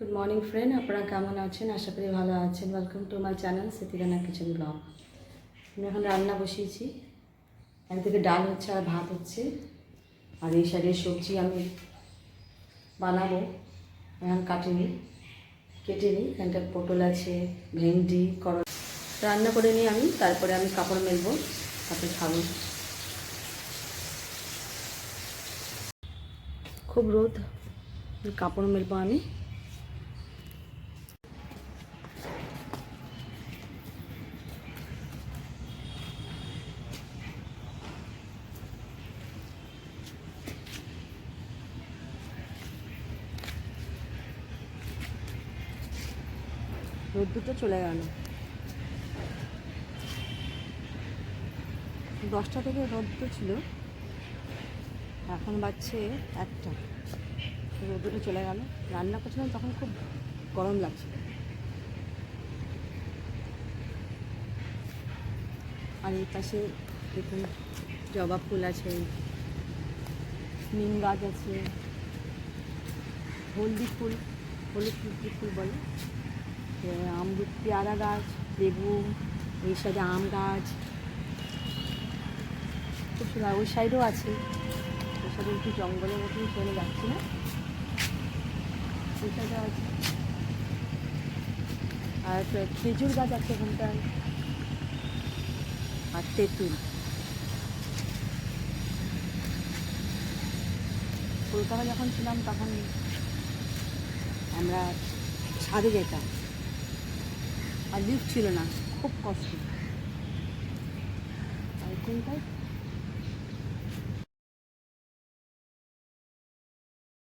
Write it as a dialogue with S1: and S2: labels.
S1: Good morning friend আপনারা কেমন আছেন? আশা করি ভালো আছেন। ওয়েলকাম টু মাই চ্যানেল সেতিকানা কিচেন ব্লগ আমি এখন রান্না বসিয়েছি। একদিকে ডাল হচ্ছে আর ভাত হচ্ছে। আর এই সাইডে সবজি আমি বানাবো। এখন কাটিনি কেটে নিই। এখানটা পটল আছে, ভেন্ডি, করলা। রান্না করে নিই আমি, তারপরে আমি কাপড় মেলবো, তারপরে খাব। খুব রোদ, কাপড় মেলবো আমি। রোদ দুটো চলে গেল। দশটা থেকে রোদ ছিল। এখন বাজছে একটা। রোদ চলে গেল। রান্না করছিলাম তখন খুব গরম লাগছিল। আর এই পাশে দেখুন জবা ফুল আছে, নিম গাছ আছে, হলদি ফুল, হলুদ ফুল বলে? আমরুদ পেয়ারা গাছ বেগুন এই সাইডে আম গাছ। খুব সুন্দর, ওই সাইডেও আছে। ওই সাইডে একটু জঙ্গলের মতনই চলে যাচ্ছি না? ওই সাইডেও আছে। আর খেজুর গাছ আছে ওখানটায়। আর তেঁতুল। কলকাতা যখন ছিলাম তখন আমরা ছাদে যেতাম। আর লিফট ছিল না খুব কষ্ট। আর এখানটায়